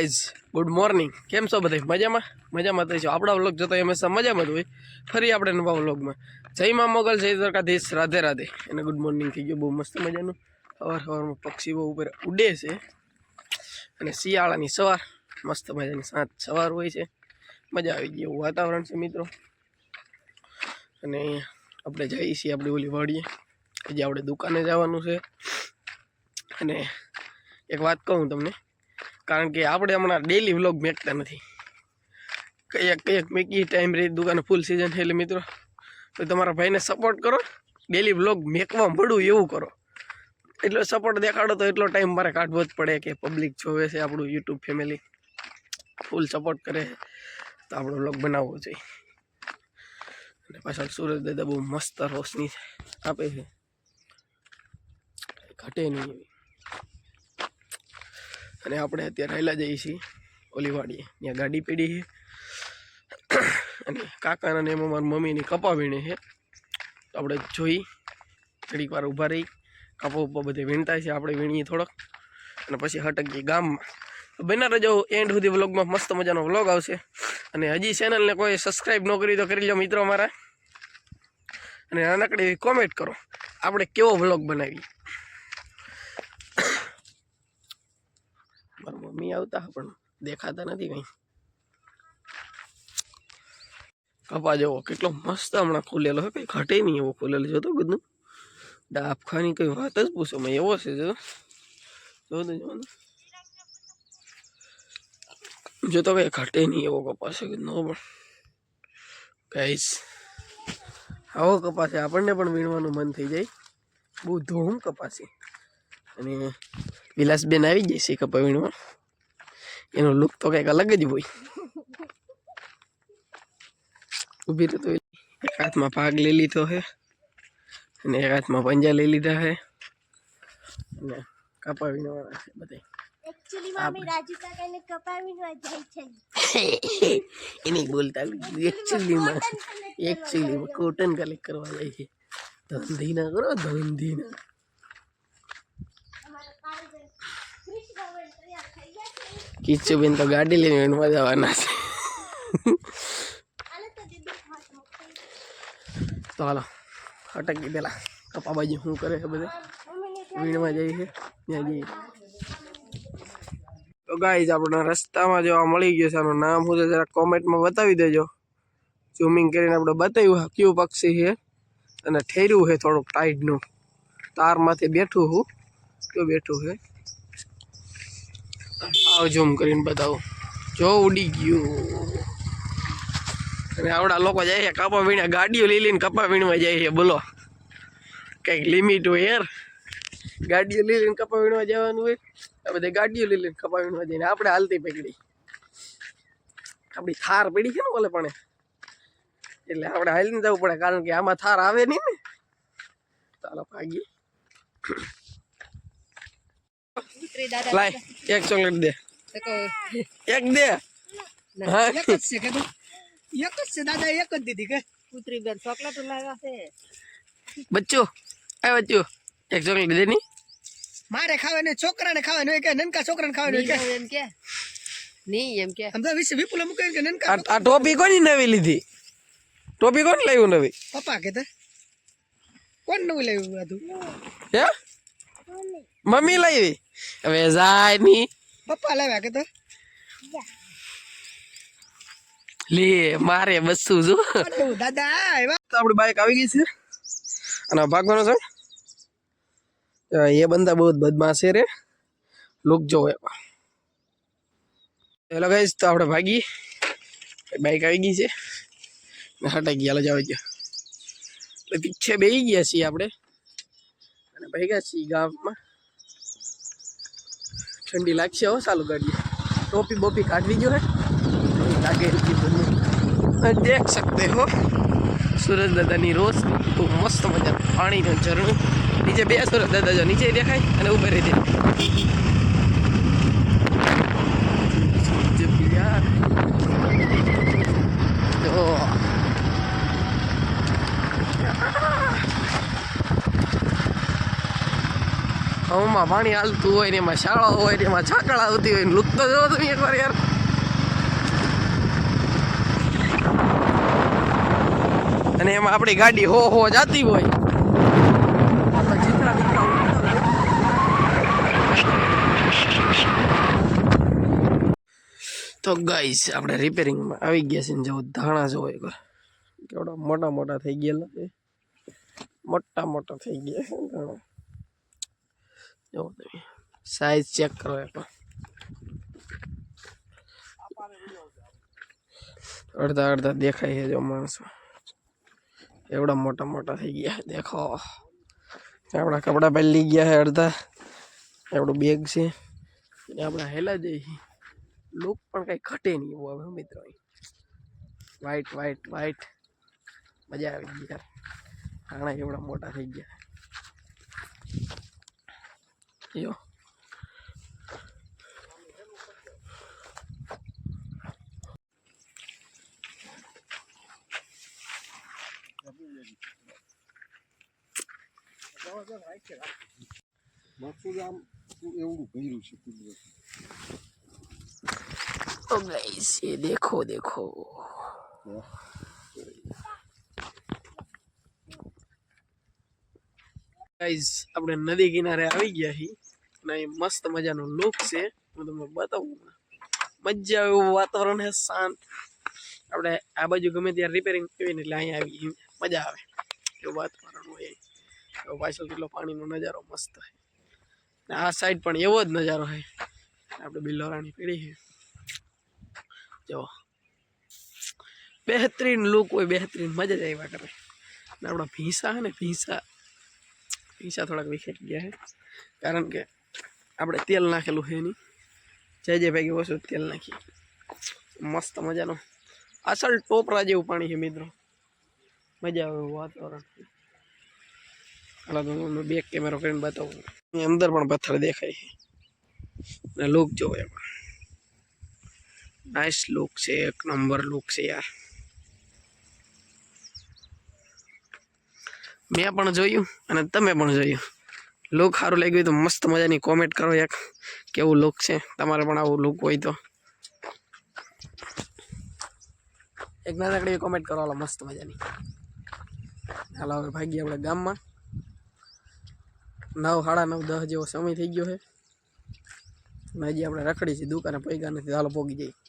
Guys good morning કેમ છો બધા મજામાં? મજામાં થઈ છો આપણા વ્લોગ જોતા હંમેશા મજામાં જ હોય. ફરી આપણે નવા વ્લોગમાં જય મા મોગલ, જય દ્વારકાધીશ, રાધે રાધે. એને ગુડ મોર્નિંગ થઈ ગયું. બહુ મસ્ત મજાનું. સવાર સવારમાં પક્ષી બહુ ઉપર ઉડે છે. અને શિયાળાની સવાર, મસ્ત મજાની સાંજ સવાર હોય છે. મજા આવી ગઈ એવું વાતાવરણ છે મિત્રો. અને આપણે જઈએ છીએ આપણી ઓલી વાડીએ. હજી આપણે દુકાને જવાનું છે. અને એક વાત કહું તમને. કારણ કે આપણે હમણાં ડેલી વ્લોગ મેકતા નથી. કયાક કયાક મેકી ટાઈમ રહી, દુકાને ફૂલ સિઝન એટલે મિત્રો. તો તમારા ભાઈને સપોર્ટ કરો. ડેલી વ્લોગ મેકવા મળું એવું કરો. એટલો સપોર્ટ દેખાડો તો એટલો ટાઈમ મારે કાઢવો જ પડે કે પબ્લિક જોવે છે આપણું યુટ્યુબ ફેમિલી ફૂલ સપોર્ટ કરે તો આપણો વ્લોગ બનાવવો જોઈએ અને પાછળ સુરજ દાદા બહુ મસ્ત રોશની આપે છે. ઘટે નહીં અને આપણે અત્યારે રહેલા જઈએ છીએ ઓલીવાડીએ. ત્યાં ગાડી પીડી છે. અને કાકાના ને એમાં મારી મમ્મીની કપા વીણે છે. તો આપણે જોઈ થોડીક વાર ઊભા રહી. કપા ઉપર બધે વીણતા છે, આપણે વીણીએ થોડોક. અને પછી હટકીએ ગામમાં. બનાર રહેજો એન્ડ સુધી વ્લોગમાં મસ્ત મજાનો વ્લોગ આવશે. અને હજી ચેનલને કોઈ સબસ્ક્રાઈબ ન કરી તો કરી લો મિત્રો મારા અને નાનકડી કોમેન્ટ કરો. આપણે કેવો વ્લોગ બનાવીએ? મારા મમ્મી આવતા પણ દેખાતા નથી કંઈ. કપા જેવો, કેટલો મસ્ત હમણાં ખુલેલો હે, કંઈ ઘટે નહીં એવો ખુલેલો. જોતો બધું ડાબખાની કઈ વાત જ પૂછો મેં એવો છે જો જોતો જો જો તો કઈ ઘટે નહીં એવો કપાસ છે નો પણ. ગાઈસ, આવો કપાસ આપણને પણ વીણવાનું મન થઈ જાય. બહુ ધૂમ કપાસ અને વિલાસબેન આવી જાય છે કપા વીણવા એનો લુક તો કંઈક અલગ જ હોય ઊભી તો એક હાથમાં ભાગ લઈ લીધો છે અને એક હાથમાં પંજા લઈ લીધા છે અને કપા વીણવાના છે બધા એકચ્યુઅલી મામી રાજુ કાકાને કપાવીને જાય છે એને બોલતા એકચ્યુઅલીમાં એકચ્યુઅલીમાં કોટન કલેક્ટ કરવા જાય છે ધંધી ના કરો ધંધી ના છે તો ગાડી લઈને વીણવા જવાના છે. તો હાલો અટકી પેલા કપા બાજુ શું કરે છે બધા? વીણમાં જઈએ છે, ત્યાં જઈએ. તો ગાઈઝ આપણને રસ્તામાં જોવા મળી ગયો છે. આનું નામ શું છે જરા કોમેન્ટમાં બતાવી દેજો. ઝૂમિંગ કરીને આપણે બતાવ્યું કયું પક્ષી છે અને ઠેર્યું છે થોડુંક ટાઈટનું તારમાંથી બેઠું હું, કયું બેઠું છે? આવ ઝૂમ કરીને બતાવું. જો ઉડી ગયું. અને આવડા લોકો જાય છે, કપા વીણ્યા ગાડીઓ લઈ લઈને કપા વીણવા જાય છે, બોલો. કંઈક લિમિટ હોય, યાર. ગાડીઓ લઈ લઈને કપા વીણવા જવાનું હોય, આ બધા ગાડીઓ લઈ લઈને કપા વીણવા જઈને આપણે હાલતી પકડી. આપણી થાર પડી છે ને બોલે પણ. એટલે આપણે હાલીને જવું પડે, કારણ કે આમાં થાર આવે નહીં ને. ચાલો, ભાગીએ. લાય એક ચોકલેટ દે. એક દે. હા. એક જ છે કે એક જ છે દાદા એક જ દીધી કે? કૂતરી બેન ચોકલેટ લાવ્યા છે. બચ્ચો આ બચ્ચો એક ચોકલેટ દે ની. મારે છોકરાને ખાવાનું ને કે નનકા છોકરાને ખાવાનું હોય કે એમ કે. નહીં એમ કે. સમજા વિશે વિપુલ મૂકે કે નનકા આ ટોપી કોની નવી લીધી? ટોપી કોણ લાવ્યું નવી? પપ્પા કે કોણ નવું લાવ્યું હે? મમ્મી લાવી? હવે જાય ની. પપ્પા લાવ્યા કે તો? લે મારે બસું જો. દાદા આવ્યા તો આપણી બાઈક આવી ગઈ છે. અને ભાગવાનો છે. એ બંદા બહુ બદમાશ છે રે. લુક જો હેલો ગાઈસ તો આપણે ભાગી. બાઈક આવી ગઈ છે. ને હટાઈ ગયા હાલો જાવ ગયા એટલે પીછે બેસી ગયા છીએ આપણે. અને ભાઈ ગયા છીએ ગામમાં. ઠંડી લાગશે, હો સાલું ગાડીએ ટોપી બોપી કાઢવી જોઈએ લાગે દેખ શકતે, હો. સુરજ દાદાની રોશની બહુ મસ્ત મજા પાણીનું ઝરણું. નીચે બે સુરજ દાદા જો નીચે દેખાય અને ઉભે રહી દેખાય. ઊંમાં પાણી હાલતું હોય ને એમાં શાળા હોય ને એમાં છાકળ આવતી હોય લુપ્ત તો જોવો તમે એકવાર યાર. અને એમાં આપણી ગાડી હો હો જાતી હોય. તો ગાઈસ આપણે રિપેરિંગમાં આવી ગયા છે ને જેવું ધાણા જોવો એકવાર કેવડા મોટા મોટા થઈ ગયેલા મોટા મોટા થઈ ગયા ધાણા. જો તમે સાઈઝ ચેક કરો એકવાર અડધા અડધા દેખાય છે જો માણસો. એવડા મોટા મોટા થઈ ગયા દેખો. આપણા કપડાં પહેલી ગયા છે અડધા. એવડું બેગ છે. અને આપણે હેલા જઈએ લુક પણ કંઈ ઘટે નહીં એવું હવે મિત્રો. વ્હાઈટ વ્હાઈટ વ્હાઈટ મજા આવી ગઈ યાર. હાણા એવડા મોટા થઈ ગયા. યો એવડું ભર્યું છે કુદરત तो गाइस ये देखो देखो ગાઈસ આપણે નદી કિનારે આવી ગયા છીએ અને મસ્ત મજાનો લુક છે. હું તમને બતાવું મજા આવે એવું વાતાવરણ છે શાંત. આપણે આ બાજુ ગમે ત્યારે રિપેરિંગ કરવી એટલે અહીંયા આવી મજા આવે. એવું વાતાવરણ હોય. તો પાછળ કેટલો પાણીનો નજારો મસ્ત છે. ને આ સાઈડ પણ એવો જ નજારો છે. આપણે બિલોરાની પેઢી છે. જો બહેતરીન લુક હોય, બહેતરીન મજા જ આવ્યા કરે. ને આપણા ભીંસા છે ને, ભીંસા ભીંસા થોડાક વિખેરી ગયા છે કારણ કે આપણે તેલ નાખેલું છે નહીં. જય જય ભાઈ ઓછું તેલ નાખીએ મસ્ત મજાનો. અસલ ટોપરા જેવું પાણી છે મિત્રો. મજા આવે વાતાવરણ. હાલો તો તમને બેક કેમેરો કરીને બતાવું. એની અંદર પણ પથ્થર દેખાય છે. અને લુક જોવો એમાં. નાઇસ લુક છે, એક નંબર લુક છે યાર મેં પણ જોયું અને તમે પણ જોયું. લુક સારું લાગ્યું તો મસ્ત મજાની કોમેન્ટ કરો એક, કેવું લુક છે? તમારે પણ આવું લુક હોય તો. એક નાનકડી કોમેન્ટ કરો, હાલો, મસ્ત મજાની. હાલો, હવે ભાગીએ આપણે ગામમાં. નવ, સાડા નવ, દસ જેવો સમય થઈ ગયો છે. હજી આપણે રખડી છે દુકાને પૈગા નથી હાલો પોગી જઈએ.